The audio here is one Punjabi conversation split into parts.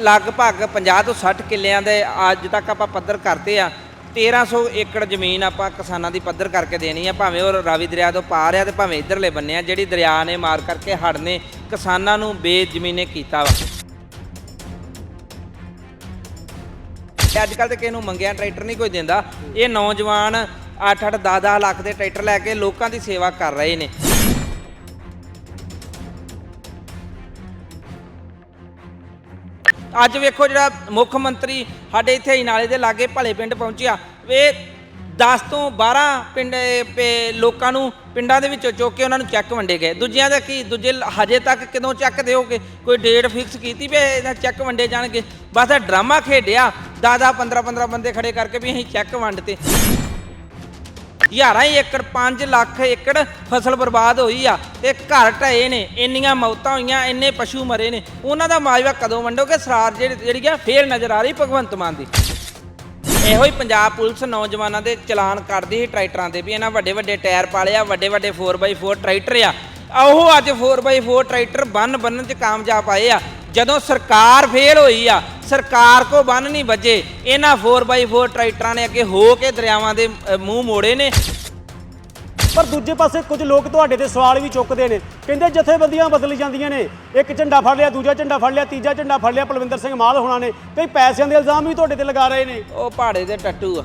ਲਗਭਗ 50 ਤੋਂ 60 ਕਿੱਲਿਆਂ ਦੇ ਅੱਜ ਤੱਕ ਆਪਾਂ ਪੱਧਰ ਕਰਤੇ ਆ। 1300 ਏਕੜ ਜ਼ਮੀਨ ਆਪਾਂ ਕਿਸਾਨਾਂ ਦੀ ਪੱਧਰ ਕਰਕੇ ਦੇਣੀ ਆ, ਭਾਵੇਂ ਉਹ ਰਾਵੀ ਦਰਿਆ ਤੋਂ ਪਾਰ ਆ ਤੇ ਭਾਵੇਂ ਇਧਰਲੇ ਬੰਨੇ ਆ, ਜਿਹੜੀ ਦਰਿਆ ਨੇ ਮਾਰ ਕਰਕੇ ਹੜ੍ਹ ਨੇ ਕਿਸਾਨਾਂ ਨੂੰ ਬੇਜ਼ਮੀਨੇ ਕੀਤਾ ਵਾ। ਅੱਜ ਕੱਲ ਤੇ ਕਿਸੇ ਨੂੰ ਮੰਗਿਆ ਟਰੈਕਟਰ ਨਹੀਂ ਕੋਈ ਦਿੰਦਾ। ਇਹ ਨੌਜਵਾਨ 8-8 10-10 ਲੱਖ ਦੇ ਟਰੈਕਟਰ ਲੈ ਕੇ ਲੋਕਾਂ ਦੀ ਸੇਵਾ ਕਰ ਰਹੇ ਨੇ। ਅੱਜ ਵੇਖੋ ਜਿਹੜਾ ਮੁੱਖ ਮੰਤਰੀ ਸਾਡੇ ਇੱਥੇ ਹੀ ਨਾਲੇ ਦੇ ਲਾਗੇ ਭਲੇ ਪਿੰਡ ਪਹੁੰਚਿਆ। ਇਹ 10 ਤੋਂ 12 ਪਿੰਡ, ਪੇ- ਲੋਕਾਂ ਨੂੰ ਪਿੰਡਾਂ ਦੇ ਵਿੱਚੋਂ ਚੁੱਕ ਕੇ ਉਹਨਾਂ ਨੂੰ ਚੈੱਕ ਵੰਡੇ ਗਏ। ਦੂਜਿਆਂ ਦਾ ਕੀ? ਦੂਜੇ ਹਜੇ ਤੱਕ ਕਿਦੋਂ ਚੈੱਕ ਦਿਓਗੇ? ਕੋਈ ਡੇਟ ਫਿਕਸ ਕੀਤੀ ਵੀ ਇਹਦਾ ਚੈੱਕ ਵੰਡੇ ਜਾਣਗੇ? ਬਸ ਇਹ ਡਰਾਮਾ ਖੇਡਿਆ। 10 15 15 ਬੰਦੇ ਖੜੇ ਕਰਕੇ ਵੀ ਅਸੀਂ ਚੈੱਕ ਵੰਡਤੇ। ਹਜ਼ਾਰਾਂ ਏਕੜ 5 ਲੱਖ ਏਕੜ ਫਸਲ ਬਰਬਾਦ ਹੋਈ ਆ ਤੇ ਘਰ ਢਏ ਨੇ, ਇੰਨੀਆਂ ਮੌਤਾਂ ਹੋਈਆਂ, ਇੰਨੇ ਪਸ਼ੂ ਮਰੇ ਨੇ। ਉਹਨਾਂ ਦਾ ਮਾਜਵਾ ਕਦੋਂ ਵੰਡੋਗੇ ਸਰਾਰ ਜਿਹੜੀ ਜਿਹੜੀ ਆ, ਫੇਰ ਨਜ਼ਰ ਆ ਰਹੀ ਭਗਵੰਤ ਮਾਨ ਦੀ। ਇਹੋ ਹੀ ਪੰਜਾਬ ਪੁਲਿਸ ਨੌਜਵਾਨਾਂ ਦੇ ਚਲਾਨ ਕਰਦੀ ਸੀ ਟਰੈਕਟਰਾਂ ਦੇ ਵੀ ਇਹਨਾਂ ਵੱਡੇ ਵੱਡੇ ਟਾਇਰ ਪਾਲੇ ਆ ਵੱਡੇ ਵੱਡੇ 4x4 ਟਰੈਕਟਰ ਆ। ਆ ਉਹ ਅੱਜ 4x4 ਟਰੈਕਟਰ ਬੰਨ ਬੰਨਣ 'ਚ ਕਾਮਯਾਬ ਆਏ ਆ। ਜਦੋਂ ਸਰਕਾਰ ਫੇਲ ਹੋਈ ਆ ਸਰਕਾਰ ਕੋ ਬੰਨ ਨਹੀਂ ਵੱਜੇ ਇਹਨਾਂ 4x4 ਟਰੈਕਟਰਾਂ ਨੇ ਅੱਗੇ ਹੋ ਕੇ ਦਰਿਆਵਾਂ ਦੇ ਅ, ਮੂੰਹ ਮੋੜੇ ਨੇ। ਪਰ ਦੂਜੇ ਪਾਸੇ ਕੁਝ ਲੋਕ ਤੁਹਾਡੇ ਤੇ ਸਵਾਲ ਵੀ ਚੁੱਕਦੇ ਨੇ। ਕਹਿੰਦੇ ਜਥੇਬੰਦੀਆਂ ਬਦਲ ਜਾਂਦੀਆਂ ਨੇ। ਇੱਕ ਝੰਡਾ ਫੜ ਲਿਆ ਦੂਜਾ ਝੰਡਾ ਫੜ ਲਿਆ ਤੀਜਾ ਝੰਡਾ ਫੜ ਲਿਆ ਪਲਵਿੰਦਰ ਸਿੰਘ ਮਾਲ ਹੋਣਾ ਨੇ। ਕਈ ਪੈਸਿਆਂ ਦੇ ਇਲਜ਼ਾਮ ਵੀ ਤੁਹਾਡੇ ਤੇ ਲਗਾ ਰਹੇ ਨੇ। ਉਹ ਪਹਾੜੇ ਦੇ ਟੱਟੂ ਆ।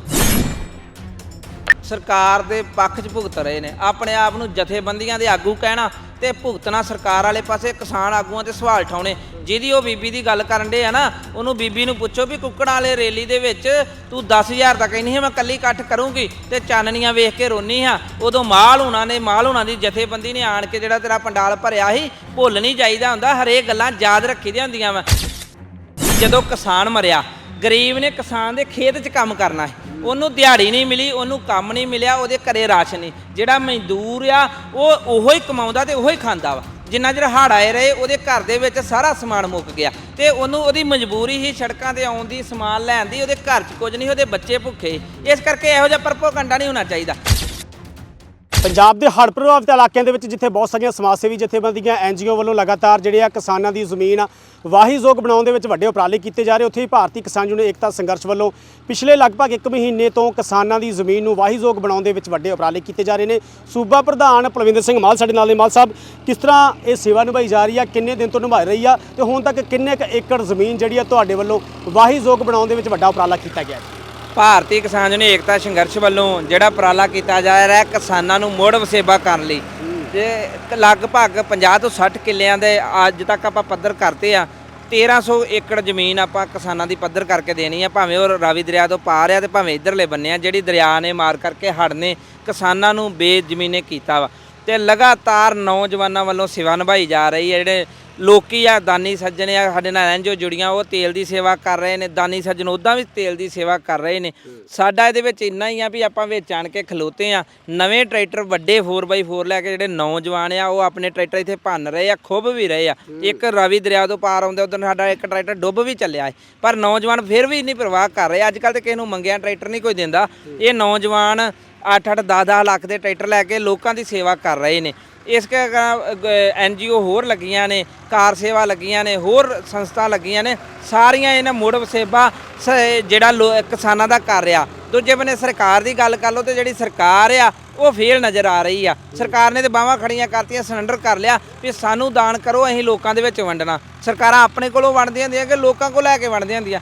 ਸਰਕਾਰ ਦੇ ਪੱਖ 'ਚ ਭੁਗਤ ਰਹੇ ਨੇ। ਆਪਣੇ ਆਪ ਨੂੰ ਜਥੇਬੰਦੀਆਂ ਦੇ ਆਗੂ ਕਹਿਣਾ ਤੇ ਭੁਗਤਣਾ ਸਰਕਾਰ ਵਾਲੇ ਪਾਸੇ ਕਿਸਾਨ ਆਗੂਆਂ ਤੇ ਸਵਾਲ ਠਾਉਣੇ। ਜਿਹਦੀ ਉਹ ਬੀਬੀ ਦੀ ਗੱਲ ਕਰਨ ਦੇ ਆ ਨਾ, ਉਹਨੂੰ ਬੀਬੀ ਨੂੰ ਪੁੱਛੋ ਵੀ ਕੁੱਕੜਾਂ ਵਾਲੇ ਰੈਲੀ ਦੇ ਵਿੱਚ ਤੂੰ 10000 ਦਾ ਕਹਿੰਦੀ ਹੈ, ਮੈਂ ਕੱਲੀ ਇਕੱਠ ਕਰੂੰਗੀ ਤੇ ਚਾਨਣੀਆਂ ਵੇਖ ਕੇ ਰੋਨੀ ਹਾਂ। ਉਦੋਂ ਮਾਲ ਹੁਣਾਂ ਨੇ, ਮਾਲ ਹੁਣਾਂ ਦੀ ਜਥੇਬੰਦੀ ਨੇ ਆਣ ਕੇ ਜਿਹੜਾ ਤੇਰਾ ਪੰਡਾਲ ਭਰਿਆ ਸੀ, ਭੁੱਲ ਨਹੀਂ ਜਾਈਦਾ ਹੁੰਦਾ, ਹਰੇਕ ਗੱਲਾਂ ਯਾਦ ਰੱਖੀ ਦੀਆਂ ਹੁੰਦੀਆਂ ਵਾ। ਜਦੋਂ ਕਿਸਾਨ ਮਰਿਆ, ਗਰੀਬ ਨੇ ਕਿਸਾਨ ਦੇ ਖੇਤ 'ਚ ਕੰਮ ਕਰਨਾ ਹੈ ਉਹਨੂੰ ਦਿਹਾੜੀ ਨਹੀਂ ਮਿਲੀ, ਉਹਨੂੰ ਕੰਮ ਨਹੀਂ ਮਿਲਿਆ, ਉਹਦੇ ਘਰੇ ਰਾਸ਼ਨ ਨਹੀਂ। ਜਿਹੜਾ ਮਜ਼ਦੂਰ ਆ, ਉਹ ਉਹੋ ਹੀ ਕਮਾਉਂਦਾ ਤੇ ਉਹੋ ਹੀ ਖਾਂਦਾ ਵਾ। ਜਿੰਨਾ ਚਿਰ ਹੜ੍ਹ ਆਏ ਰਹੇ, ਉਹਦੇ ਘਰ ਦੇ ਵਿੱਚ ਸਾਰਾ ਸਮਾਨ ਮੁੱਕ ਗਿਆ। ਤੇ ਉਹਨੂੰ ਉਹਦੀ ਮਜਬੂਰੀ ਹੀ ਸੜਕਾਂ ਤੇ ਆਉਣ ਦੀ, ਸਮਾਨ ਲੈਣ ਦੀ, ਉਹਦੇ ਘਰ 'ਚ ਕੁਝ ਨਹੀਂ, ਉਹਦੇ ਬੱਚੇ ਭੁੱਖੇ। ਇਸ ਕਰਕੇ ਇਹੋ ਜਿਹਾ ਪਰਪੋਗੰਡਾ ਨਹੀਂ ਹੋਣਾ ਚਾਹੀਦਾ। ਪੰਜਾਬ ਦੇ ਹੜ੍ਹ ਪ੍ਰਭਾਵਿਤ ਇਲਾਕਿਆਂ ਦੇ ਵਿੱਚ ਜਿੱਥੇ ਬਹੁਤ ਸਾਰੀਆਂ ਸਮਾਜ ਸੇਵੀ ਜਥੇਬੰਦੀਆਂ ਐਨਜੀਓ ਵੱਲੋਂ ਲਗਾਤਾਰ ਜਿਹੜੇ ਆ ਕਿਸਾਨਾਂ ਦੀ ਜ਼ਮੀਨ ਆ ਵਾਹੀਯੋਗ ਬਣਾਉਣ ਦੇ ਵਿੱਚ ਵੱਡੇ ਉਪਰਾਲੇ ਕੀਤੇ ਜਾ ਰਹੇ, ਉੱਥੇ ਹੀ ਭਾਰਤੀ ਕਿਸਾਨ ਯੂਨੀਅਨ ਏਕਤਾ ਸੰਘਰਸ਼ ਵੱਲੋਂ ਪਿਛਲੇ ਲਗਭਗ 1 ਮਹੀਨੇ ਤੋਂ ਕਿਸਾਨਾਂ ਦੀ ਜ਼ਮੀਨ ਨੂੰ ਵਾਹੀਯੋਗ ਬਣਾਉਣ ਦੇ ਵਿੱਚ ਵੱਡੇ ਉਪਰਾਲੇ ਕੀਤੇ ਜਾ ਰਹੇ ਨੇ। ਸੂਬਾ ਪ੍ਰਧਾਨ ਪਲਵਿੰਦਰ ਸਿੰਘ ਮਾਲ ਸਾਡੇ ਨਾਲ ਨੇ। ਮਾਲ ਸਾਹਿਬ, ਕਿਸ ਤਰ੍ਹਾਂ ਇਹ ਸੇਵਾ ਨਿਭਾਈ ਜਾ ਰਹੀ ਆ? ਕਿੰਨੇ ਦਿਨ ਤੋਂ ਨਿਭਾ ਰਹੀ ਆ? ਤੇ ਹੁਣ ਤੱਕ ਕਿੰਨੇ ਕੁ ਏਕੜ ਜ਼ਮੀਨ ਜਿਹੜੀ ਆ ਤੁਹਾਡੇ ਵੱਲੋਂ ਵਾਹੀਯੋਗ ਬਣਾਉਣ ਦੇ ਵਿੱਚ ਵੱਡਾ ਉਪਰਾਲਾ ਕੀਤਾ ਗਿਆ ਹੈ? ਭਾਰਤੀ ਕਿਸਾਨ ਯੂਨੀਅਨ ਏਕਤਾ ਸੰਘਰਸ਼ ਵੱਲੋਂ ਜਿਹੜਾ ਉਪਰਾਲਾ ਕੀਤਾ ਜਾ ਰਿਹਾ ਹੈ, ਕਿਸਾਨਾਂ ਨੂੰ ਮੁੜ ਵਸੇਬਾ ਕਰਨ ਲਈ। ਜੇ ਲਗਭਗ 50 ਤੋਂ 60 ਕਿੱਲਿਆਂ ਦੇ ਅੱਜ ਤੱਕ ਆਪਾਂ ਪੱਧਰ ਕਰਤੇ ਆ 1300 ਏਕੜ ਜ਼ਮੀਨ ਆਪਾਂ ਕਿਸਾਨਾਂ ਦੀ ਪੱਧਰ ਕਰਕੇ ਦੇਣੀ ਆ, ਭਾਵੇਂ ਉਹ ਰਾਵੀ ਦਰਿਆ ਤੋਂ ਪਾਰ ਆ ਤੇ ਭਾਵੇਂ ਇਧਰਲੇ ਬੰਨੇ ਆ, ਜਿਹੜੀ ਦਰਿਆ ਨੇ ਮਾਰ ਕਰਕੇ ਹੜ੍ਹ ਨੇ ਕਿਸਾਨਾਂ ਨੂੰ ਬੇਜ਼ਮੀਨੇ ਕੀਤਾ ਵਾ। ਤੇ ਲਗਾਤਾਰ ਨੌਜਵਾਨਾਂ ਵੱਲੋਂ ਸੇਵਾ ਨਿਭਾਈ ਜਾ ਰਹੀ ਹੈ, ਜਿਹੜੇ ਲੋਕੀ ਆ ਦਾਨੀ ਸੱਜਣ ਆ ਸਾਡੇ ਨਾਲ ਐਨਜੀਓ ਜੁੜੀਆਂ ਉਹ ਤੇਲ ਦੀ ਸੇਵਾ ਕਰ ਰਹੇ ਨੇ ਦਾਨੀ ਸੱਜਣ ਉਦਾਂ ਵੀ ਤੇਲ ਦੀ ਸੇਵਾ ਕਰ ਰਹੇ ਨੇ। ਸਾਡਾ ਇਹਦੇ ਵਿੱਚ ਇੰਨਾ ਹੀ ਆ ਵੀ ਆਪਾਂ ਵਿੱਚ ਆਣ ਕੇ ਖਲੋਤੇ ਆ। ਨਵੇਂ ਟਰੈਕਟਰ ਵੱਡੇ 4x4 ਲੈ ਕੇ ਜਿਹੜੇ ਨੌਜਵਾਨ ਆ ਉਹ ਆਪਣੇ ਟਰੈਕਟਰ ਇੱਥੇ ਭੰਨ ਰਹੇ ਆ ਖੁੱਬ ਵੀ ਰਹੇ ਆ। ਇੱਕ ਰਾਵੀ ਦਰਿਆ ਤੋਂ ਪਾਰ ਆਉਂਦੇ ਉਦੋਂ ਸਾਡਾ ਇੱਕ ਟਰੈਕਟਰ ਡੁੱਬ ਵੀ ਚੱਲਿਆ ਹੈ ਪਰ ਨੌਜਵਾਨ ਫਿਰ ਵੀ ਨਹੀਂ ਪ੍ਰਵਾਹ ਕਰ ਰਹੇ ਅੱਜ ਕੱਲ ਤੇ ਕਿਸੇ ਨੂੰ ਮੰਗਿਆ ਟਰੈਕਟਰ ਨਹੀਂ ਕੋਈ ਦਿੰਦਾ। ਇਹ ਨੌਜਵਾਨ 8-8 10-10 ਲੱਖ ਦੇ ਟਰੈਕਟਰ ਲੈ ਕੇ ਲੋਕਾਂ ਦੀ ਸੇਵਾ ਕਰ ਰਹੇ ਨੇ। ਇਸ ਐਨਜੀਓ ਹੋਰ ਲੱਗੀਆਂ ਨੇ, ਕਾਰ ਸੇਵਾ ਲੱਗੀਆਂ ਨੇ, ਹੋਰ ਸੰਸਥਾ ਲੱਗੀਆਂ ਨੇ, ਸਾਰੀਆਂ ਇਹਨਾਂ ਮੁੜ ਵਸੇਬਾ ਸ- ਜਿਹੜਾ ਲੋ- ਕਿਸਾਨਾਂ ਦਾ ਕਰ ਰਿਹਾ ਦੂਜੇ ਬੰਨੇ ਸਰਕਾਰ ਦੀ ਗੱਲ ਕਰ ਲਓ ਤੇ ਜਿਹੜੀ ਸਰਕਾਰ ਆ, ਉਹ ਫੇਲ ਨਜ਼ਰ ਆ ਰਹੀ ਆ। ਸਰਕਾਰ ਨੇ ਤੇ ਬਾਹਾਂ ਖੜੀਆਂ ਕਰਤੀਆਂ, ਸਿਲੰਡਰ ਕਰ ਲਿਆ ਵੀ ਸਾਨੂੰ ਦਾਨ ਕਰੋ, ਅਸੀਂ ਲੋਕਾਂ ਦੇ ਵਿੱਚ ਵੰਡਣਾ। ਸਰਕਾਰਾਂ ਆਪਣੇ ਕੋਲੋਂ ਵੰਡਦੀਆਂ ਹੁੰਦੀਆਂ ਕਿ ਲੋਕਾਂ ਕੋਲ ਲੈ ਕੇ ਵੰਡਦੀਆਂ ਹੁੰਦੀਆਂ।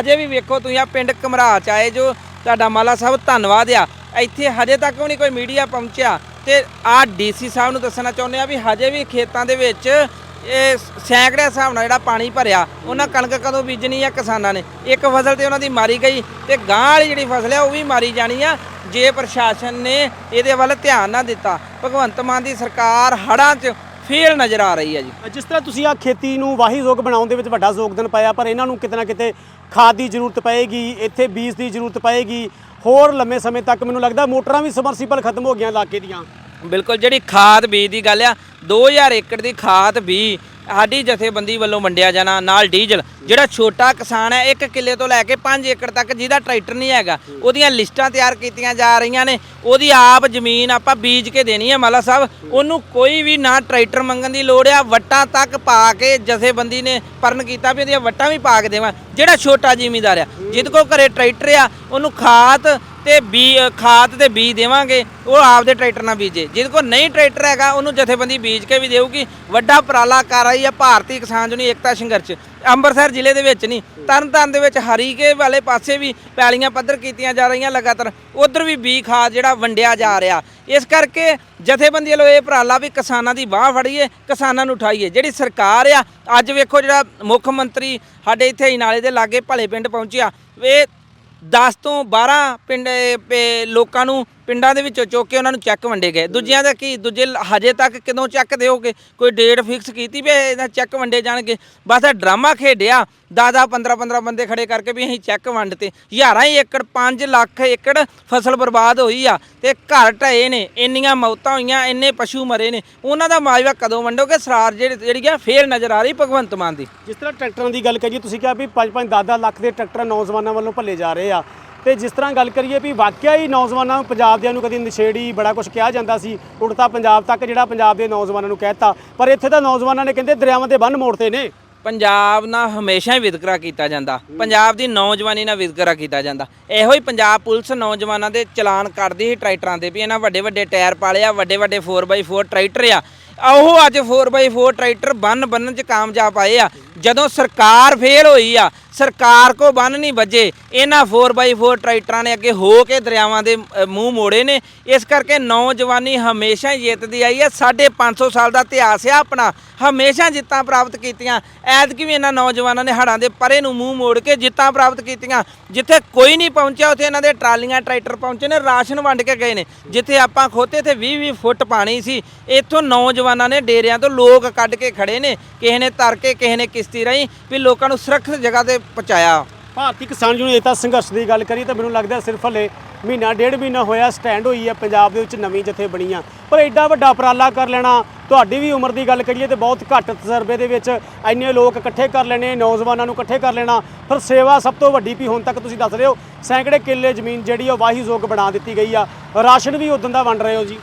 ਹਜੇ ਵੀ ਵੇਖੋ ਤੁਸੀਂ ਆ ਪਿੰਡ ਕਮਰਾ ਚ ਆਏ ਜੋ ਤੁਹਾਡਾ ਮਾਲਾ ਸਾਹਿਬ ਧੰਨਵਾਦ ਆ। ਇੱਥੇ ਹਜੇ ਤੱਕ ਵੀ ਨਹੀਂ ਕੋਈ ਮੀਡੀਆ ਪਹੁੰਚਿਆ। ਤੇ ਆ ਡੀਸੀ ਸਾਹਿਬ ਨੂੰ ਦੱਸਣਾ ਚਾਹੁੰਦੇ ਆ ਵੀ ਹਜੇ ਵੀ ਖੇਤਾਂ ਦੇ ਵਿੱਚ ਇਹ ਸੈਂਕੜੇ ਹਿਸਾਬ ਨਾਲ ਜਿਹੜਾ ਪਾਣੀ ਭਰਿਆ, ਉਹਨਾਂ ਕਣਕ ਕਦੋਂ ਬੀਜਣੀ ਆ ਕਿਸਾਨਾਂ ਨੇ? ਇੱਕ ਫਸਲ ਤੇ ਉਹਨਾਂ ਦੀ ਮਾਰੀ ਗਈ ਤੇ ਗਾਂ ਵਾਲੀ ਜਿਹੜੀ ਫਸਲ ਆ ਉਹ ਵੀ ਮਾਰੀ ਜਾਣੀ ਆ, ਜੇ ਪ੍ਰਸ਼ਾਸਨ ਨੇ ਇਹਦੇ ਵੱਲ ਧਿਆਨ ਨਾ ਦਿੱਤਾ, ਭਗਵੰਤ ਮਾਨ ਦੀ ਸਰਕਾਰ ਹੜਾਂ 'ਚ ਫੇਲ ਨਜ਼ਰ ਆ ਰਹੀ ਹੈ ਜੀ। ਜਿਸ ਤਰ੍ਹਾਂ ਤੁਸੀਂ ਆ ਖੇਤੀ ਨੂੰ ਵਾਹੀ ਯੋਗ ਬਣਾਉਣ ਦੇ ਵਿੱਚ ਵੱਡਾ ਯੋਗਦਾਨ ਪਾਇਆ, ਪਰ ਇਹਨਾਂ ਨੂੰ ਕਿਤੇ ਨਾ ਕਿਤੇ ਖਾਦ ਦੀ ਜ਼ਰੂਰਤ ਪਏਗੀ, ਇੱਥੇ ਬੀਜ ਦੀ ਜ਼ਰੂਰਤ ਪਏਗੀ, ਹੋਰ ਲੰਮੇ ਸਮੇਂ ਤੱਕ ਮੈਨੂੰ ਲੱਗਦਾ ਮੋਟਰਾਂ ਵੀ ਸਮਰਸੀਬਲ ਖਤਮ ਹੋ ਗਈਆਂ ਇਲਾਕੇ ਦੀਆਂ। ਬਿਲਕੁਲ, ਜਿਹੜੀ ਖਾਦ ਬੀਜ ਦੀ ਗੱਲ ਆ 2000 ਏਕੜ ਦੀ ਖਾਦ ਵੀ ਸਾਡੀ ਜਥੇਬੰਦੀ ਵੱਲੋਂ ਵੰਡਿਆ ਜਾਣਾ, ਨਾਲ ਡੀਜ਼ਲ। ਜਿਹੜਾ ਛੋਟਾ ਕਿਸਾਨ ਹੈ, ਇੱਕ ਕਿੱਲੇ ਤੋਂ ਲੈ ਕੇ 5 ਏਕੜ ਤੱਕ ਜਿਹਦਾ ਟਰੈਕਟਰ ਨਹੀਂ ਹੈਗਾ, ਉਹਦੀਆਂ ਲਿਸਟਾਂ ਤਿਆਰ ਕੀਤੀਆਂ ਜਾ ਰਹੀਆਂ ਨੇ। ਉਹਦੀ ਆਪ ਜ਼ਮੀਨ ਆਪਾਂ ਬੀਜ ਕੇ ਦੇਣੀ ਹੈ ਮਾਲਾ ਸਾਹਿਬ। ਉਹਨੂੰ ਕੋਈ ਵੀ ਨਾ ਟਰੈਕਟਰ ਮੰਗਣ ਦੀ ਲੋੜ ਆ, ਵੱਟਾਂ ਤੱਕ ਪਾ ਕੇ ਜਥੇਬੰਦੀ ਨੇ ਪਰਨ ਕੀਤਾ ਵੀ ਉਹਦੀਆਂ ਵੱਟਾਂ ਵੀ ਪਾ ਕੇ ਦੇਵਾਂ। ਜਿਹੜਾ ਛੋਟਾ ਜ਼ਿਮੀਂਦਾਰ ਆ, ਜਿਹਦੇ ਕੋਲ ਘਰੇ ਟਰੈਕਟਰ ਆ, ਉਹਨੂੰ ਖਾਦ ਤੇ ਬੀ ਖਾਦ ਤੇ ਬੀਜ ਦੇਵਾਂਗੇ, ਉਹ ਆਪਦੇ ਟਰੈਕਟਰ ਨਾਲ ਬੀਜੇ। ਜਿਹਦੇ ਕੋਲ ਨਹੀਂ ਟਰੈਕਟਰ ਹੈਗਾ, ਉਹਨੂੰ ਜਥੇਬੰਦੀ ਬੀਜ ਕੇ ਵੀ ਦੇਊਗੀ। ਵੱਡਾ ਉਪਰਾਲਾ ਕਰ ਰਹੀ ਆ ਭਾਰਤੀ ਕਿਸਾਨ ਯੂਨੀਅਨ ਏਕਤਾ ਸੰਘਰਸ਼ ਅੰਮ੍ਰਿਤਸਰ ਜ਼ਿਲ੍ਹੇ ਦੇ ਵਿੱਚ ਨਹੀਂ, ਤਰਨਤਾਰਨ ਦੇ ਵਿੱਚ ਹਰੀਕੇ ਵਾਲੇ ਪਾਸੇ ਵੀ ਪੈਲੀਆਂ ਪੱਧਰ ਕੀਤੀਆਂ ਜਾ ਰਹੀਆਂ ਲਗਾਤਾਰ। ਉਧਰ ਵੀ ਬੀ ਖਾਦ ਜਿਹੜਾ ਵੰਡਿਆ ਜਾ ਰਿਹਾ। ਇਸ ਕਰਕੇ ਜਥੇਬੰਦੀ ਵੱਲੋਂ ਇਹ ਉਪਰਾਲਾ ਵੀ ਕਿਸਾਨਾਂ ਦੀ ਬਾਹ ਫੜੀਏ, ਕਿਸਾਨਾਂ ਨੂੰ ਉਠਾਈਏ। ਜਿਹੜੀ ਸਰਕਾਰ ਆ, ਅੱਜ ਵੇਖੋ ਜਿਹੜਾ ਮੁੱਖ ਮੰਤਰੀ ਸਾਡੇ ਇੱਥੇ ਨਾਲੇ ਦੇ ਲਾਗੇ ਭਲੇ ਪਿੰਡ ਪਹੁੰਚਿਆ, ਇਹ 10 ਤੋਂ 12 ਪਿੰਡ ਇਹ ਲੋਕਾਂ ਨੂੰ ਪਿੰਡਾਂ ਦੇ ਵਿੱਚੋਂ ਚੁੱਕ ਕੇ ਉਹਨਾਂ ਨੂੰ ਚੈੱਕ ਵੰਡੇ ਗਏ। ਦੂਜਿਆਂ ਦਾ ਕੀ, ਦੂਜੇ ਹਜੇ ਤੱਕ ਕਦੋਂ ਚੈੱਕ ਦਿਓਗੇ? ਕੋਈ ਡੇਟ ਫਿਕਸ ਕੀਤੀ ਵੀ ਇਹਦਾ ਚੈੱਕ ਵੰਡੇ ਜਾਣਗੇ? ਬਸ ਇਹ ਡਰਾਮਾ ਖੇਡਿਆ। 10 15 15 ਬੰਦੇ ਖੜੇ ਕਰਕੇ ਵੀ ਅਸੀਂ ਚੈੱਕ ਵੰਡਤੇ। ਹਜ਼ਾਰਾਂ ਹੀ ਏਕੜ 5 ਲੱਖ ਏਕੜ ਫਸਲ ਬਰਬਾਦ ਹੋਈ ਆ ਤੇ ਘਰ ਢਏ ਨੇ। ਇੰਨੀਆਂ ਮੌਤਾਂ ਹੋਈਆਂ, ਇੰਨੇ ਪਸ਼ੂ ਮਰੇ ਨੇ। ਉਹਨਾਂ ਦਾ ਮਾਜਵਾ ਕਦੋਂ ਵੰਡੋਗੇ? ਸਰਾਰ ਜਿਹੜੀ ਜਿਹੜੀ ਆ ਫੇਰ ਨਜ਼ਰ ਆ ਰਹੀ ਭਗਵੰਤ ਮਾਨ ਦੀ। ਜਿਸ ਤਰ੍ਹਾਂ ਟਰੈਕਟਰਾਂ ਦੀ ਗੱਲ ਕਰੀਏ, ਤੁਸੀਂ ਕਿਹਾ ਵੀ 5-5 10 ਲੱਖ ਦੇ ਟਰੈਕਟਰ ਨੌਜਵਾਨਾਂ ਵੱਲੋਂ ਭੱਲੇ ਜਾ ਰਹੇ ਆ। ਤੇ ਜਿਸ ਤਰ੍ਹਾਂ ਗੱਲ ਕਰੀਏ ਵੀ ਵਾਕਿਆ ਹੀ ਨੌਜਵਾਨਾਂ ਨੂੰ ਪੰਜਾਬ ਦਿਆਂ ਨੂੰ ਕਦੀ ਨਸ਼ੇੜੀ ਬੜਾ ਕੁਝ ਕਿਹਾ ਜਾਂਦਾ ਸੀ ਉਲਟਾ ਪੰਜਾਬ ਤੱਕ ਜਿਹੜਾ ਪੰਜਾਬ ਦੇ ਨੌਜਵਾਨਾਂ ਨੂੰ ਕਹਿਤਾ। ਪਰ ਇੱਥੇ ਤਾਂ ਨੌਜਵਾਨਾਂ ਨੇ ਕਹਿੰਦੇ ਦਰਿਆਵਾਂ ਦੇ ਬੰਨ ਮੋੜਤੇ ਨੇ। ਪੰਜਾਬ ਨਾਲ ਹਮੇਸ਼ਾ ਹੀ ਵਿਤਕਰਾ ਕੀਤਾ ਜਾਂਦਾ। ਪੰਜਾਬ ਦੀ ਨੌਜਵਾਨੀ ਨਾਲ ਵਿਤਕਰਾ ਕੀਤਾ ਜਾਂਦਾ। ਇਹੋ ਹੀ ਪੰਜਾਬ ਪੁਲਿਸ ਨੌਜਵਾਨਾਂ ਦੇ ਚਲਾਨ ਕੱਢਦੀ ਸੀ ਟਰੈਕਟਰਾਂ ਦੇ ਵੀ ਇਹਨਾਂ ਵੱਡੇ ਵੱਡੇ ਟਾਇਰ ਪਾਲੇ ਆ ਵੱਡੇ ਵੱਡੇ 4x4 ਟਰੈਕਟਰ ਆ। ਉਹ ਅੱਜ 4x4 ਟਰੈਕਟਰ ਬੰਨ ਬੰਨਣ ਚ ਕਾਮਯਾਬ ਆਏ ਆ। ਜਦੋਂ ਸਰਕਾਰ ਫੇਲ ਹੋਈ ਆ ਸਰਕਾਰ ਕੋ ਬੰਨ ਨਹੀਂ ਵੱਜੇ। ਇਹਨਾਂ 4x4 ਟਰੈਕਟਰਾਂ ਨੇ ਅੱਗੇ ਹੋ ਕੇ ਦਰਿਆਵਾਂ ਦੇ ਮੂੰਹ ਮੋੜੇ ਨੇ। ਇਸ ਕਰਕੇ ਨੌਜਵਾਨੀ ਹਮੇਸ਼ਾ ਜਿੱਤਦੀ ਆਈ ਹੈ। ਸਾਢੇ 500 ਸਾਲ ਦਾ ਇਤਿਹਾਸ ਆ ਆਪਣਾ। ਹਮੇਸ਼ਾ ਜਿੱਤਾਂ ਪ੍ਰਾਪਤ ਕੀਤੀਆਂ। ਐਤਕੀ ਵੀ ਇਹਨਾਂ ਨੌਜਵਾਨਾਂ ਨੇ ਹੜਾਂ ਦੇ ਪਰੇ ਨੂੰ ਮੂੰਹ ਮੋੜ ਕੇ ਜਿੱਤਾਂ ਪ੍ਰਾਪਤ ਕੀਤੀਆਂ। ਜਿੱਥੇ ਕੋਈ ਨਹੀਂ ਪਹੁੰਚਿਆ, ਉੱਥੇ ਇਹਨਾਂ ਦੇ ਟਰਾਲੀਆਂ ਟਰੈਕਟਰ ਪਹੁੰਚੇ ਨੇ, ਰਾਸ਼ਨ ਵੰਡ ਕੇ ਗਏ ਨੇ। ਜਿੱਥੇ ਆਪਾਂ ਖੋਤੇ ਤੇ 20 20 ਫੁੱਟ ਪਾਣੀ ਸੀ। ਇੱਥੋਂ ਨੌਜਵਾਨਾਂ ਨੇ ਡੇਰਿਆਂ ਤੋਂ ਲੋਕ ਕੱਢ ਕੇ ਖੜੇ ਨੇ। ਕਿਸੇ ਨੇ ਤਰ ਕੇ, ਕਿਸੇ ਨੇ ਕਿਸ਼ਤੀ ਰਾਹੀਂ ਵੀ ਲੋਕਾਂ ਨੂੰ ਸੁਰੱਖਿਅਤ ਜਗ੍ਹਾ ਤੇ ਪਹੁੰਚਾਇਆ। ਭਾਰਤੀ ਕਿਸਾਨ ਯੂਨੀਅਨ ਸੰਘਰਸ਼ ਦੀ ਗੱਲ ਕਰੀਏ ਤਾਂ ਮੈਨੂੰ ਲੱਗਦਾ ਸਿਰਫ ਹਲੇ ਮਹੀਨਾ ਡੇਢ ਮਹੀਨਾ ਹੋਇਆ ਸਟੈਂਡ ਹੋਈ ਹੈ ਪੰਜਾਬ ਦੇ ਵਿੱਚ ਨਵੀਂ ਜਥੇ ਬਣੀਆਂ ਪਰ ਐਡਾ ਵੱਡਾ ਉਪਰਾਲਾ ਕਰ ਲੈਣਾ ਤੁਹਾਡੀ ਵੀ ਉਮਰ ਦੀ ਗੱਲ ਕਰੀਏ ਤੇ ਬਹੁਤ ਘੱਟ ਤਜਰਬੇ ਦੇ ਵਿੱਚ ਇੰਨੇ ਲੋਕ ਇਕੱਠੇ ਕਰ ਲੈਣੇ ਨੌਜਵਾਨਾਂ ਨੂੰ ਇਕੱਠੇ ਕਰ ਲੈਣਾ ਪਰ ਸੇਵਾ ਸਭ ਤੋਂ ਵੱਡੀ ਵੀ ਹੁਣ ਤੱਕ ਤੁਸੀਂ ਦੱਸ ਰਹੇ ਹੋ ਸੈਂਕੜੇ ਕਿੱਲੇ ਜ਼ਮੀਨ ਜਿਹੜੀ ਉਹ ਵਾਹੀਯੋਗ ਬਣਾ ਦਿੱਤੀ ਗਈ ਆ। ਰਾਸ਼ਨ ਵੀ ਉਦੋਂ ਦਾ ਵੰਡ ਰਹੇ ਹੋ ਜੀ।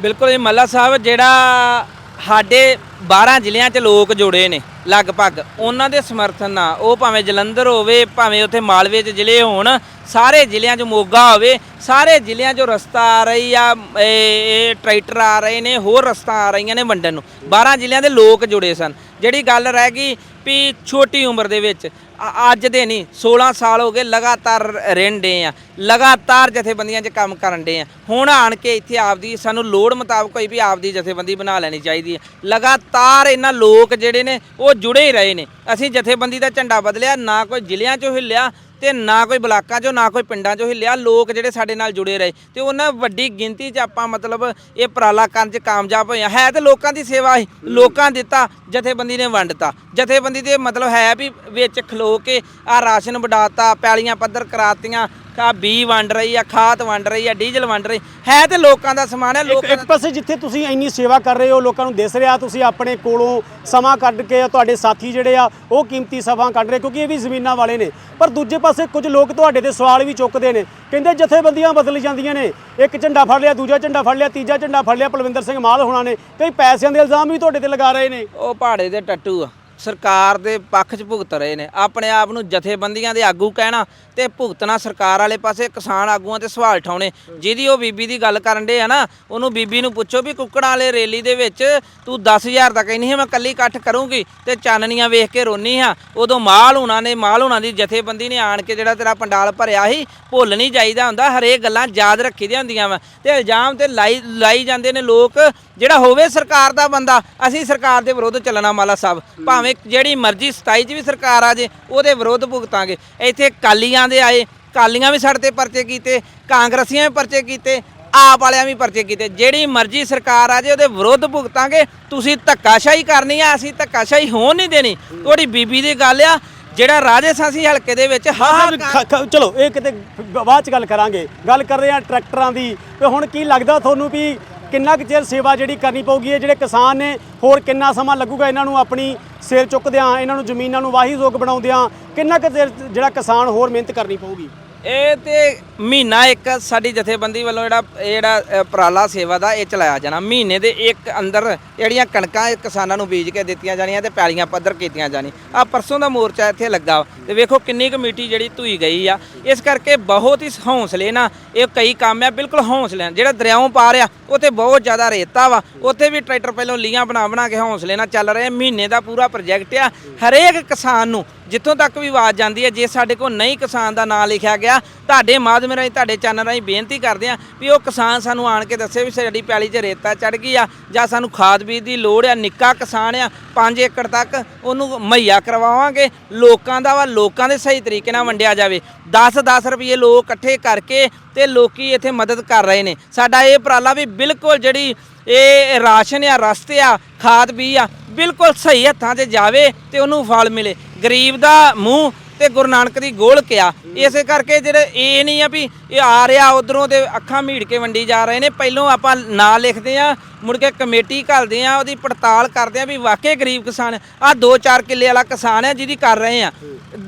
ਬਿਲਕੁਲ ਇਹ ਮੱਲਾ ਸਾਹਿਬ ਜਿਹੜਾ ਸਾਡੇ 12 ਜ਼ਿਲ੍ਹਿਆਂ 'ਚ ਲੋਕ ਜੁੜੇ ਨੇ, ਲਗਭਗ। ਉਹਨਾਂ ਦੇ ਸਮਰਥਨ ਨਾਲ, ਉਹ ਭਾਵੇਂ ਜਲੰਧਰ ਹੋਵੇ, ਭਾਵੇਂ ਉੱਥੇ ਮਾਲਵੇ 'ਚ ਜ਼ਿਲ੍ਹੇ ਹੋਣ, ਸਾਰੇ ਜ਼ਿਲ੍ਹਿਆਂ 'ਚ ਮੋਗਾ ਹੋਵੇ, ਸਾਰੇ ਜ਼ਿਲ੍ਹਿਆਂ 'ਚੋਂ ਰਸਤਾ ਆ ਰਹੀ ਆ, ਇਹ ਟਰੈਕਟਰ ਆ ਰਹੇ ਨੇ, ਹੋਰ ਰਸਤਾ ਆ ਰਹੀਆਂ ਨੇ ਵੰਡਣ ਨੂੰ। 12 ਜ਼ਿਲ੍ਹਿਆਂ ਦੇ ਲੋਕ ਜੁੜੇ ਸਨ। ਜਿਹੜੀ ਗੱਲ ਰਹਿ ਗਈ ਵੀ ਛੋਟੀ ਉਮਰ ਦੇ ਵਿੱਚ ਅ- ਅੱਜ ਦੇ ਨਹੀਂ 16 ਸਾਲ ਹੋ ਗਏ ਲਗਾਤਾਰ ਰਹਿੰਦੇ ਆ। ਲਗਾਤਾਰ ਜਥੇਬੰਦੀਆਂ 'ਚ ਕੰਮ ਕਰਨ ਦੇ ਆ। ਹੁਣ ਆਣ ਕੇ ਇੱਥੇ ਆਪਦੀ ਸਾਨੂੰ ਲੋੜ ਮੁਤਾਬਕ ਕੋਈ ਵੀ ਆਪਦੀ ਜਥੇਬੰਦੀ ਬਣਾ ਲੈਣੀ ਚਾਹੀਦੀ ਹੈ ਲਗਾਤਾਰ ਇਹਨਾਂ ਲੋਕ ਜਿਹੜੇ ਨੇ, ਉਹ ਜੁੜੇ ਹੀ ਰਹੇ ਨੇ। ਅਸੀਂ ਜਥੇਬੰਦੀ ਦਾ ਝੰਡਾ ਬਦਲਿਆ, ਨਾ ਕੋਈ ਜ਼ਿਲ੍ਹਿਆਂ 'ਚੋਂ ਹਿੱਲਿਆ ਤੇ ਨਾ ਕੋਈ ਬਲਾਕਾਂ 'ਚੋਂ ਨਾ ਕੋਈ ਪਿੰਡਾਂ 'ਚੋਂ ਹਿੱਲਿਆ ਲੋਕ ਜਿਹੜੇ ਸਾਡੇ ਨਾਲ ਜੁੜੇ ਰਹੇ। ਤੇ ਉਹਨਾਂ ਵੱਡੀ ਗਿਣਤੀ 'ਚ ਆਪਾਂ ਮਤਲਬ ਇਹ ਉਪਰਾਲਾ ਕਰਨ 'ਚ ਕਾਮਯਾਬ ਹੋਏ ਹਾਂ ਹੈ ਤੇ ਲੋਕਾਂ ਦੀ ਸੇਵਾ ਹੀ। ਲੋਕਾਂ ਦਿੱਤਾ ਜਥੇਬੰਦੀ ਨੇ ਵੰਡਤਾ ਜਥੇਬੰਦੀ ਦੇ ਮਤਲਬ ਹੈ ਵੀ ਵਿੱਚ ਖਲੋ ਕੇ ਆ ਰਾਸ਼ਨ ਵਡਾਤਾ ਪੈਲੀਆਂ ਪੱਧਰ ਕਰਾਤੀਆਂ ਕਾ ਬੀ ਵੰਡ ਰਹੀ ਆ ਖਾਦ ਵੰਡ ਰਹੀ ਆ ਡੀਜ਼ਲ ਵੰਡ ਰਹੀ। ਹੈ ਤੇ ਲੋਕਾਂ ਦਾ ਸਮਾਨ ਹੈ ਲੋਕਾਂ ਇੱਕ ਪਾਸੇ ਜਿੱਥੇ ਤੁਸੀਂ ਇੰਨੀ ਸੇਵਾ ਕਰ ਰਹੇ ਹੋ ਲੋਕਾਂ ਨੂੰ ਦਿਸ ਰਿਹਾ ਤੁਸੀਂ ਆਪਣੇ ਕੋਲੋਂ ਸਮਾਂ ਕੱਢ ਕੇ ਤੁਹਾਡੇ ਸਾਥੀ ਜਿਹੜੇ ਆ ਉਹ ਕੀਮਤੀ ਸਮਾਂ ਕੱਢ ਰਹੇ ਕਿਉਂਕਿ ਇਹ ਵੀ ਜ਼ਮੀਨਾਂ ਵਾਲੇ ਨੇ। ਪਰ ਦੂਜੇ ਪਾਸੇ ਕੁਝ ਲੋਕ ਤੁਹਾਡੇ ਤੇ ਸਵਾਲ ਵੀ ਚੁੱਕਦੇ ਨੇ ਕਹਿੰਦੇ ਜਥੇਬੰਦੀਆਂ ਬਦਲ ਜਾਂਦੀਆਂ ਨੇ। ਇੱਕ ਝੰਡਾ ਫੜ ਲਿਆ ਦੂਜਾ ਝੰਡਾ ਫੜ ਲਿਆ ਤੀਜਾ ਝੰਡਾ ਫੜ ਲਿਆ ਪਲਵਿੰਦਰ ਸਿੰਘ ਮਾਲ ਹੋਣਾ ਨੇ ਕਈ ਪੈਸਿਆਂ ਦੇ ਇਲਜ਼ਾਮ ਵੀ ਤੁਹਾਡੇ ਤੇ ਲਗਾ ਰਹੇ ਨੇ। ਉਹ ਪਹਾੜੇ ਦੇ ਟੱਟੂ ਆ। ਸਰਕਾਰ ਦੇ ਪੱਖ 'ਚ ਭੁਗਤ ਰਹੇ ਨੇ। ਆਪਣੇ ਆਪ ਨੂੰ ਜਥੇਬੰਦੀਆਂ ਦੇ ਆਗੂ ਕਹਿਣਾ ਤੇ ਭੁਗਤਣਾ ਸਰਕਾਰ ਵਾਲੇ ਪਾਸੇ ਕਿਸਾਨ ਆਗੂਆਂ ਤੇ ਸਵਾਲ ਠਾਉਣੇ ਜਿਹਦੀ ਉਹ ਬੀਬੀ ਦੀ ਗੱਲ ਕਰਨ ਦੇ ਆ ਨਾ, ਉਹਨੂੰ ਬੀਬੀ ਨੂੰ ਪੁੱਛੋ ਵੀ ਕੁੱਕੜਾਂ ਵਾਲੇ ਰੈਲੀ ਦੇ ਵਿੱਚ ਤੂੰ 10000 ਦਾ ਕਹਿੰਦੀ ਹੈ, ਮੈਂ ਕੱਲੀ ਇਕੱਠ ਕਰੂੰਗੀ ਤੇ ਚਾਨਣੀਆਂ ਵੇਖ ਕੇ ਰੋਨੀ ਹਾਂ ਉਦੋਂ ਮਾਲ ਹੋਣਾ ਨੇ, ਮਾਲ ਹੋਣਾ ਦੀ ਜਥੇਬੰਦੀ ਨੇ ਆਣ ਕੇ ਜਿਹੜਾ ਤੇਰਾ ਪੰਡਾਲ ਭਰਿਆ ਸੀ, ਭੁੱਲ ਨਹੀਂ ਜਾਈਦਾ ਹੁੰਦਾ, ਹਰੇਕ ਗੱਲਾਂ ਯਾਦ ਰੱਖੀ ਦੀਆਂ ਹੁੰਦੀਆਂ ਵਾ। ਤੇ ਇਲਜ਼ਾਮ ਤੇ ਲਾਈ ਲਾਈ ਜਾਂਦੇ ਨੇ ਲੋਕ ਜਿਹੜਾ ਹੋਵੇ ਸਰਕਾਰ ਦਾ ਬੰਦਾ ਅਸੀਂ ਸਰਕਾਰ ਦੇ ਵਿਰੁੱਧ ਚੱਲਣਾ ਮਾਲਾ ਸਾਹਿਬ। ਭਾਵੇਂ ਜਿਹੜੀ ਮਰਜ਼ੀ 27 ਚ ਵੀ ਸਰਕਾਰ ਆ ਜੇ ਉਹਦੇ ਵਿਰੁੱਧ ਭੁਗਤਾਂਗੇ। ਇੱਥੇ ਕਾਲੀਆਂ ਦੇ ਆਏ ਕਾਲੀਆਂ ਵੀ ਸਾਡੇ ਤੇ ਪਰਚੇ ਕੀਤੇ ਕਾਂਗਰਸੀਆਂ ਵੀ ਪਰਚੇ ਕੀਤੇ ਆਪ ਵਾਲਿਆਂ ਵੀ ਪਰਚੇ ਕੀਤੇ। ਜਿਹੜੀ ਮਰਜ਼ੀ ਸਰਕਾਰ ਆ ਜੇ ਉਹਦੇ ਵਿਰੁੱਧ ਭੁਗਤਾਂਗੇ। ਤੁਸੀਂ ਧੱਕਾਸ਼ਾਹੀ ਕਰਨੀ ਆ ਅਸੀਂ ਧੱਕਾਸ਼ਾਹੀ ਹੋਣ ਨਹੀਂ ਦੇਣੀ। ਤੁਹਾਡੀ ਬੀਬੀ ਦੀ ਗੱਲ ਆ ਜਿਹੜਾ ਰਾਜੇ ਸਾਂਸੀ ਹਲਕੇ ਦੇ ਵਿੱਚ ਹਾਂ ਚਲੋ ਇਹ ਕਿਤੇ ਬਾਅਦ ਚ ਗੱਲ ਕਰਾਂਗੇ। ਗੱਲ ਕਰ ਰਹੇ ਹਾਂ ਟਰੈਕਟਰਾਂ ਦੀ। ਤੇ ਹੁਣ ਕੀ ਲੱਗਦਾ ਤੁਹਾਨੂੰ ਵੀ ਕਿੰਨਾ ਕੁ ਚਿਰ ਸੇਵਾ ਜਿਹੜੀ ਕਰਨੀ ਪਊਗੀ? ਇਹ ਜਿਹੜੇ ਕਿਸਾਨ ਨੇ, ਹੋਰ ਕਿੰਨਾ ਸਮਾਂ ਲੱਗੂਗਾ ਇਹਨਾਂ ਨੂੰ ਆਪਣੀ ਸਿਰ ਚੁੱਕਦਿਆਂ, ਇਹਨਾਂ ਨੂੰ ਜ਼ਮੀਨਾਂ ਨੂੰ ਵਾਹੀ ਯੋਗ ਬਣਾਉਂਦਿਆਂ? ਕਿੰਨਾ ਕੁ ਚਿਰ ਜਿਹੜਾ ਕਿਸਾਨ ਹੋਰ ਮਿਹਨਤ ਕਰਨੀ ਪਊਗੀ? ਇਹ ਤੇ ਮਹੀਨਾ ਇੱਕ ਸਾਡੀ ਜਥੇਬੰਦੀ ਵੱਲੋਂ ਜਿਹੜਾ ਇਹ ਜਿਹੜਾ ਅ, ਉਪਰਾਲਾ ਸੇਵਾ ਦਾ ਇਹ ਚਲਾਇਆ ਜਾਣਾ। ਮਹੀਨੇ ਦੇ ਇੱਕ ਅੰਦਰ ਜਿਹੜੀਆਂ ਕਣਕਾਂ ਕਿਸਾਨਾਂ ਨੂੰ ਬੀਜ ਕੇ ਦਿੱਤੀਆਂ ਜਾਣੀਆਂ ਤੇ ਪੈਲੀਆਂ ਪੱਧਰ ਕੀਤੀਆਂ ਜਾਣੀ। ਆ ਪਰਸੋਂ ਦਾ ਮੋਰਚਾ ਇੱਥੇ ਲੱਗਾ ਵਾ ਤੇ ਵੇਖੋ ਕਿੰਨੀ ਕਮੇਟੀ ਜਿਹੜੀ ਧੂਈ ਗਈ ਆ। ਇਸ ਕਰਕੇ ਬਹੁਤ ਹੀ ਹੌਸਲੇ ਨਾਲ ਇਹ ਕਈ ਕੰਮ ਆ ਬਿਲਕੁਲ ਹੌਸਲੇ ਨਾਲ। ਜਿਹੜਾ ਦਰਿਆਓਂ ਪਾਰ ਆ ਉੱਥੇ ਬਹੁਤ ਜ਼ਿਆਦਾ ਰੇਤਾ ਵਾ। ਉੱਥੇ ਵੀ ਟਰੈਕਟਰ ਪਹਿਲੋਂ ਲੀਆਂ ਬਣਾ ਬਣਾ ਕੇ ਹੌਸਲੇ ਨਾਲ ਚੱਲ ਰਹੇ ਮਹੀਨੇ ਦਾ ਪੂਰਾ ਪ੍ਰੋਜੈਕਟ ਆ। ਹਰੇਕ ਕਿਸਾਨ ਨੂੰ ਜਿੱਥੋਂ ਤੱਕ ਵੀ ਆਵਾਜ਼ ਜਾਂਦੀ ਹੈ ਜੇ ਸਾਡੇ ਕੋਲ ਨਹੀਂ ਕਿਸਾਨ ਦਾ ਨਾਂ ਲਿਖਿਆ ਗਿਆ ਤੁਹਾਡੇ ਮਾਧਿਅਮ ਰਾਹੀਂ, ਤੁਹਾਡੇ ਚੈਨਲ ਰਾਹੀਂ ਬੇਨਤੀ ਕਰਦੇ ਆ ਵੀ ਉਹ ਕਿਸਾਨ ਸਾਨੂੰ ਆਣ ਕੇ ਦੱਸੇ ਵੀ ਸਾਡੀ ਪੈਲੀ 'ਚ ਰੇਤਾ ਚੜ ਗਈ ਆ ਜਾਂ ਸਾਨੂੰ ਖਾਦ ਬੀਜ ਦੀ ਲੋੜ ਆ। ਨਿੱਕਾ ਕਿਸਾਨ ਆ 5 ਏਕੜ ਤੱਕ ਉਹਨੂੰ ਮੁਹੱਈਆ ਕਰਵਾਵਾਂਗੇ। ਲੋਕਾਂ ਦਾ ਵਾ, ਲੋਕਾਂ ਦੇ ਸਹੀ ਤਰੀਕੇ ਨਾਲ ਵੰਡਿਆ ਜਾਵੇ। 10-10 ਰੁਪਏ ਲੋਕ ਇਕੱਠੇ ਕਰਕੇ ਤੇ ਲੋਕੀ ਇੱਥੇ ਮਦਦ ਕਰ ਰਹੇ ਨੇ। ਸਾਡਾ ਇਹ ਉਪਰਾਲਾ ਵੀ ਬਿਲਕੁਲ ਜਿਹੜੀ ਇਹ ਰਾਸ਼ਨ ਆ, ਰਸਤੇ ਆ, ਖਾਦ ਬੀ ਆ, ਬਿਲਕੁਲ ਸਹੀ ਹੱਥਾਂ 'ਤੇ ਜਾਵੇ ਤੇ ਉਹਨੂੰ ਫਲ ਮਿਲੇ। ਗਰੀਬ ਦਾ ਮੂੰਹ ਤੇ ਗੁਰੂ ਨਾਨਕ ਦੀ ਗੋਲ ਕਿਆ। ਇਸੇ ਕਰਕੇ ਜਿਹੜੇ ਇਹ ਨਹੀਂ ਆ ਵੀ ਇਹ ਆ ਰਿਹਾ, ਉਧਰੋਂ ਤੇ ਅੱਖਾਂ ਮੀੜ ਕੇ ਵੰਡੀ ਜਾ ਰਹੇ ਨੇ। ਪਹਿਲੋਂ ਆਪਾਂ ਨਾਂ ਲਿਖਦੇ ਆ ਮੁੜ ਕੇ ਕਮੇਟੀ ਘੱਲਦੇ ਆ ਉਹਦੀ ਪੜਤਾਲ ਕਰਦੇ ਆ ਵੀ ਵਾਕਈ ਗਰੀਬ ਕਿਸਾਨ ਆ 2-4 ਕਿੱਲੇ ਵਾਲਾ ਕਿਸਾਨ ਹੈ ਜਿਹਦੀ ਕਰ ਰਹੇ ਆ।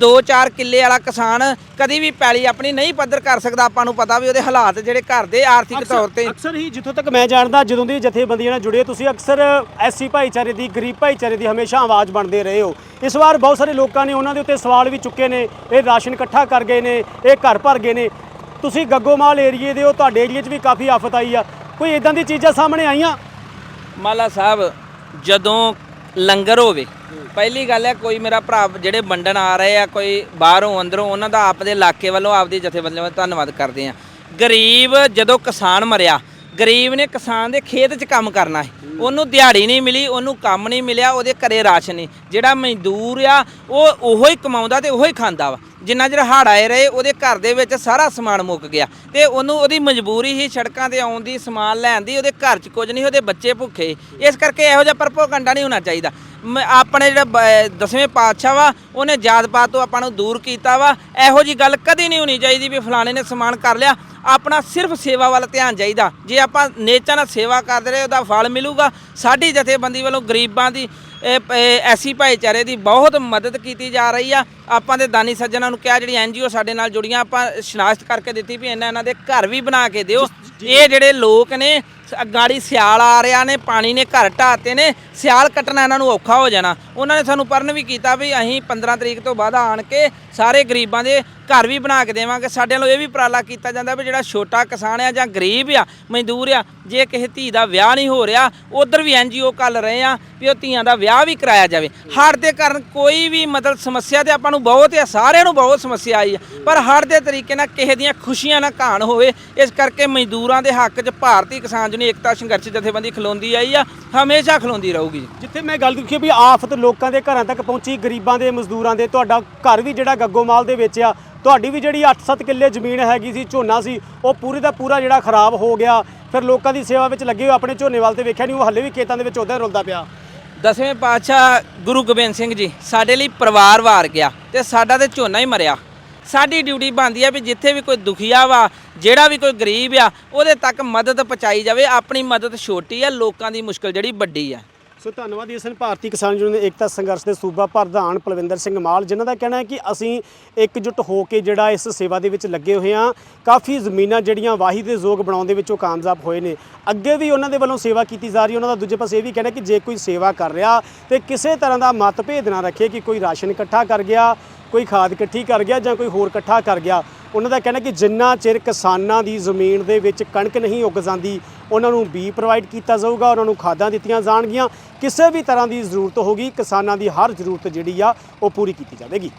2-4 ਕਿੱਲੇ ਵਾਲਾ ਕਿਸਾਨ ਕਦੀ ਵੀ ਪੈਲੀ ਆਪਣੀ ਨਹੀਂ ਪੱਧਰ ਕਰ ਸਕਦਾ ਆਪਾਂ ਨੂੰ ਪਤਾ ਵੀ ਉਹਦੇ ਹਾਲਾਤ ਜਿਹੜੇ ਘਰ ਦੇ ਆਰਥਿਕ ਤੌਰ ਤੇ। ਅਕਸਰ ਹੀ ਜਿੱਥੋਂ ਤੱਕ ਮੈਂ ਜਾਣਦਾ ਜਦੋਂ ਦੀ ਜਥੇਬੰਦੀਆਂ ਨਾਲ ਜੁੜੇ ਤੁਸੀਂ ਅਕਸਰ ਐਸਸੀ ਭਾਈਚਾਰੇ ਦੀ ਗਰੀਬ ਭਾਈਚਾਰੇ ਦੀ ਹਮੇਸ਼ਾ ਆਵਾਜ਼ ਬਣਦੇ ਰਹੇ ਹੋ। ਇਸ ਵਾਰ ਬਹੁਤ ਸਾਰੇ ਲੋਕਾਂ ਨੇ ਉਹਨਾਂ ਦੇ ਉੱਤੇ ਸਵਾਲ ਵੀ ਚੁੱਕੇ ਨੇ ਇਹ ਰਾਸ਼ਨ ਇਕੱਠਾ ਕਰ ਗਏ ਨੇ ਇਹ ਘਰ ਭਰ ਗਏ ਨੇ। ਤੁਸੀਂ ਗੱਗੋਮਾਲ ਏਰੀਏ ਦੇ ਹੋ ਤੁਹਾਡੇ ਏਰੀਏ 'ਚ ਵੀ ਕਾਫੀ ਆਫਤ ਆਈ ਆ। ਕੋਈ ਇਦਾਂ ਦੀ ਚੀਜ਼ਾਂ ਸਾਹਮਣੇ ਆਈਆਂ? ਮਾਲਾ ਸਾਹਿਬ, ਜਦੋਂ ਲੰਗਰ ਹੋਵੇ, ਪਹਿਲੀ ਗੱਲ ਹੈ ਕੋਈ ਮੇਰਾ ਭਰਾ ਜਿਹੜੇ ਵੰਡਣ ਆ ਰਹੇ ਆ, ਕੋਈ ਬਾਹਰੋਂ, ਅੰਦਰੋਂ, ਉਹਨਾਂ ਦਾ ਆਪਦੇ ਇਲਾਕੇ ਵੱਲੋਂ ਆਪਦੀ ਜਥੇਬੰਦੀ ਵੱਲੋਂ ਧੰਨਵਾਦ ਕਰਦੇ ਆ। ਗਰੀਬ ਜਦੋਂ ਕਿਸਾਨ ਮਰਿਆ ਗਰੀਬ ਨੇ ਕਿਸਾਨ ਦੇ ਖੇਤ 'ਚ ਕੰਮ ਕਰਨਾ ਹੈ। ਉਹਨੂੰ ਦਿਹਾੜੀ ਨਹੀਂ ਮਿਲੀ, ਉਹਨੂੰ ਕੰਮ ਨਹੀਂ ਮਿਲਿਆ, ਉਹਦੇ ਘਰੇ ਰਾਸ਼ਨ ਨਹੀਂ। ਜਿਹੜਾ ਮਜ਼ਦੂਰ ਆ, ਉਹ ਉਹੋ ਹੀ ਕਮਾਉਂਦਾ ਤੇ ਉਹੋ ਹੀ ਖਾਂਦਾ ਵਾ। ਜਿੰਨਾ ਚਿਰ ਹੜ੍ਹ ਆਏ ਰਹੇ, ਉਹਦੇ ਘਰ ਦੇ ਵਿੱਚ ਸਾਰਾ ਸਮਾਨ ਮੁੱਕ ਗਿਆ। ਤੇ ਉਹਨੂੰ ਉਹਦੀ ਮਜਬੂਰੀ ਹੀ ਸੜਕਾਂ ਤੇ ਆਉਣ ਦੀ, ਸਮਾਨ ਲੈਣ ਦੀ, ਉਹਦੇ ਘਰ 'ਚ ਕੁਝ ਨਹੀਂ, ਉਹਦੇ ਬੱਚੇ ਭੁੱਖੇ। ਇਸ ਕਰਕੇ ਇਹੋ ਜਿਹਾ ਪਰਪੋਗੰਡਾ ਨਹੀਂ ਹੋਣਾ ਚਾਹੀਦਾ। ਮ- ਆਪਣੇ ਜਿਹੜਾ ਬ- ਦਸਵੇਂ ਪਾਤਸ਼ਾਹ ਵਾ, ਉਹਨੇ ਜਾਤ ਪਾਤ ਤੋਂ ਆਪਾਂ ਨੂੰ ਦੂਰ ਕੀਤਾ ਵਾ। ਇਹੋ ਜੀ ਗੱਲ ਕਦੀ ਨਹੀਂ ਹੋਣੀ ਚਾਹੀਦੀ ਵੀ ਫਲਾਣੇ ਨੇ ਸਮਾਨ ਕਰ ਲਿਆ। ਆਪਣਾ ਸਿਰਫ ਸੇਵਾ ਵੱਲ ਧਿਆਨ ਚਾਹੀਦਾ ਜੇ ਆਪਾਂ ਨੇਚਾ ਨਾਲ ਸੇਵਾ ਕਰਦੇ ਰਹੇ, ਉਹਦਾ ਫਲ ਮਿਲੂਗਾ। ਸਾਡੀ ਜਥੇਬੰਦੀ ਵੱਲੋਂ ਗਰੀਬਾਂ ਦੀ ਐਸੀ ਭਾਈਚਾਰੇ ਦੀ ਬਹੁਤ ਮਦਦ ਕੀਤੀ ਜਾ ਰਹੀ ਆ। ਆਪਾਂ ਦੇ ਦਾਨੀ ਸੱਜਣਾ ਨੂੰ ਕਿਹਾ ਜਿਹੜੀ ਐਨਜੀਓ ਸਾਡੇ ਨਾਲ ਜੁੜੀਆਂ, ਆਪਾਂ ਸ਼ਨਾਖਤ ਕਰਕੇ ਦਿੱਤੀ ਵੀ ਇਹਨਾਂ ਇਹਨਾਂ ਦੇ ਘਰ ਵੀ ਬਣਾ ਕੇ ਦਿਓ। ਇਹ ਜਿਹੜੇ ਲੋਕ ਨੇ ਗਾੜੀ ਸਿਆਲ ਆ ਰਿਹਾ ਨੇ, ਪਾਣੀ ਨੇ ਘਰ ਢਾਤੇ ਨੇ, ਸਿਆਲ ਕੱਟਣਾ ਇਹਨਾਂ ਨੂੰ ਔਖਾ ਹੋ ਜਾਣਾ। ਉਹਨਾਂ ਨੇ ਸਾਨੂੰ ਪਰਨ ਵੀ ਕੀਤਾ ਵੀ ਅਸੀਂ 15 ਤਰੀਕ ਤੋਂ ਬਾਅਦ ਆਣ ਕੇ ਸਾਰੇ ਗਰੀਬਾਂ ਦੇ ਘਰ ਵੀ ਬਣਾ ਕੇ ਦੇਵਾਂਗੇ। ਸਾਡੇ ਵੱਲੋਂ ਇਹ ਵੀ ਉਪਰਾਲਾ ਕੀਤਾ ਜਾਂਦਾ ਵੀ ਜਿਹੜਾ ਛੋਟਾ ਕਿਸਾਨ ਆ ਜਾਂ ਗਰੀਬ ਆ, ਮਜ਼ਦੂਰ ਆ, ਜੇ ਕਿਸੇ ਧੀ ਦਾ ਵਿਆਹ ਨਹੀਂ ਹੋ ਰਿਹਾ, ਉਧਰ ਵੀ ਐਨਜੀਓ ਕੱਲ ਰਹੇ ਆ ਵੀ ਉਹ ਧੀਆਂ ਦਾ ਵਿਆਹ ਵੀ ਕਰਾਇਆ ਜਾਵੇ। ਹੜ੍ਹ ਦੇ ਕਾਰਨ ਕੋਈ ਵੀ ਮਤਲਬ ਸਮੱਸਿਆ ਤੇ ਆਪਾਂ ਨੂੰ ਬਹੁਤ ਆ, ਸਾਰਿਆਂ ਨੂੰ ਬਹੁਤ ਸਮੱਸਿਆ ਆਈ ਆ, ਪਰ ਹੜ੍ਹ ਦੇ ਤਰੀਕੇ ਨਾਲ ਕਿਸੇ ਦੀਆਂ ਖੁਸ਼ੀਆਂ ਨਾ ਘਾਣ ਹੋਵੇ, ਇਸ ਕਰਕੇ ਮਜ਼ਦੂਰ ਦੇ ਹੱਕ 'ਚ ਭਾਰਤੀ ਕਿਸਾਨ ਯੂਨੀਅਨ ਏਕਤਾ ਸੰਘਰਸ਼ ਜਥੇਬੰਦੀ ਖਲੋਂਦੀ ਆਈ ਆ ਹਮੇਸ਼ਾ ਖਲੋਂਦੀ ਰਹੂਗੀ। ਜਿੱਥੇ ਮੈਂ ਗੱਲ ਕੀਤੀ ਵੀ ਆਫਤ ਲੋਕਾਂ ਦੇ ਘਰਾਂ ਤੱਕ ਪਹੁੰਚੀ ਗਰੀਬਾਂ ਦੇ ਮਜ਼ਦੂਰਾਂ ਦੇ ਤੁਹਾਡਾ ਘਰ ਵੀ ਜਿਹੜਾ ਗੱਗੋਮਾਲ ਦੇ ਵਿੱਚ ਆ ਤੁਹਾਡੀ ਵੀ ਜਿਹੜੀ 8-7 ਕਿੱਲੇ ਜ਼ਮੀਨ ਹੈਗੀ ਸੀ ਝੋਨਾ ਸੀ ਉਹ ਪੂਰੀ ਦਾ ਪੂਰਾ ਜਿਹੜਾ ਖਰਾਬ ਹੋ ਗਿਆ। ਫਿਰ ਲੋਕਾਂ ਦੀ ਸੇਵਾ ਵਿੱਚ ਲੱਗੇ ਹੋਏ ਆਪਣੇ ਝੋਨੇ ਵੱਲ ਤੇ ਵੇਖਿਆ ਨਹੀਂ ਉਹ ਹੱਲੇ ਵੀ ਖੇਤਾਂ ਦੇ ਵਿੱਚ ਉਦਾਂ ਹੀ ਰੁਲਦਾ ਪਿਆ। ਦਸਵੇਂ ਪਾਤਸ਼ਾਹ ਗੁਰੂ ਗੋਬਿੰਦ ਸਿੰਘ ਜੀ ਸਾਡੇ ਲਈ ਪਰਿਵਾਰ ਵਾਰ ਗਿਆ ਤੇ ਸਾਡਾ ਤੇ ਝੋਨਾ ਹੀ ਮਰਿਆ। ਸਾਡੀ ਡਿਊਟੀ ਬਣਦੀ ਆ ਵੀ ਜਿੱਥੇ ਵੀ ਕੋਈ ਦੁਖੀਆ ਵਾ, ਜਿਹੜਾ ਵੀ ਕੋਈ ਗਰੀਬ ਆ, ਉਹਦੇ ਤੱਕ ਮਦਦ ਪਹੁੰਚਾਈ ਜਾਵੇ, ਆਪਣੀ ਮਦਦ ਛੋਟੀ ਆ, ਲੋਕਾਂ ਦੀ ਮੁਸ਼ਕਲ ਜਿਹੜੀ ਵੱਡੀ ਆ। ਸੋ ਧੰਨਵਾਦ ਇਸ ਹਨ ਭਾਰਤੀ ਕਿਸਾਨ ਯੂਨੀਅਨ ਏਕਤਾ ਸੰਘਰਸ਼ ਦੇ ਸੂਬਾ ਪ੍ਰਧਾਨ ਪਲਵਿੰਦਰ ਸਿੰਘ ਮਾਲ, ਜਿਨ੍ਹਾਂ ਦਾ ਕਹਿਣਾ ਹੈ ਕਿ ਅਸੀਂ ਇਕਜੁੱਟ ਹੋ ਕੇ ਜਿਹੜਾ ਇਸ ਸੇਵਾ ਦੇ ਵਿੱਚ ਲੱਗੇ ਹੋਏ ਹਾਂ, ਕਾਫੀ ਜ਼ਮੀਨਾਂ ਜਿਹੜੀਆਂ ਵਾਹੀ ਦੇ ਯੋਗ ਬਣਾਉਣ ਦੇ ਵਿੱਚ ਉਹ ਕਾਮਯਾਬ ਹੋਏ ਨੇ। ਅੱਗੇ ਵੀ ਉਹਨਾਂ ਦੇ ਵੱਲੋਂ ਸੇਵਾ ਕੀਤੀ ਜਾ ਰਹੀ ਉਹਨਾਂ ਦਾ ਦੂਜੇ ਪਾਸੇ ਇਹ ਵੀ ਕਹਿਣਾ ਕਿ ਜੇ ਕੋਈ ਸੇਵਾ ਕਰ ਰਿਹਾ ਤੇ ਕਿਸੇ ਤਰ੍ਹਾਂ ਦਾ ਮਤਭੇਦ ਨਾ ਰੱਖੇ ਕਿ ਕੋਈ ਰਾਸ਼ਨ ਇਕੱਠਾ ਕਰ ਗਿਆ ਕੋਈ ਖਾਦ ਇਕੱਠੀ ਕਰ ਗਿਆ ਜਾਂ ਕੋਈ ਹੋਰ ਇਕੱਠਾ ਕਰ ਗਿਆ, ਉਹਨਾਂ ਦਾ ਕਹਿਣਾ ਕਿ ਜਿੰਨਾ ਚਿਰ ਕਿਸਾਨਾਂ ਦੀ ਜ਼ਮੀਨ ਦੇ ਵਿੱਚ ਕਣਕ ਨਹੀਂ ਉੱਗ ਜਾਂਦੀ, ਉਹਨਾਂ ਨੂੰ ਬੀ ਪ੍ਰੋਵਾਈਡ ਕੀਤਾ ਜਾਊਗਾ, ਉਹਨਾਂ ਨੂੰ ਖਾਦਾਂ ਦਿੱਤੀਆਂ ਜਾਣਗੀਆਂ। ਕਿਸੇ ਵੀ ਤਰ੍ਹਾਂ ਦੀ ਜ਼ਰੂਰਤ ਹੋਗੀ ਕਿਸਾਨਾਂ ਦੀ ਹਰ ਜ਼ਰੂਰਤ ਜਿਹੜੀ ਆ, ਉਹ ਪੂਰੀ ਕੀਤੀ ਜਾਵੇਗੀ।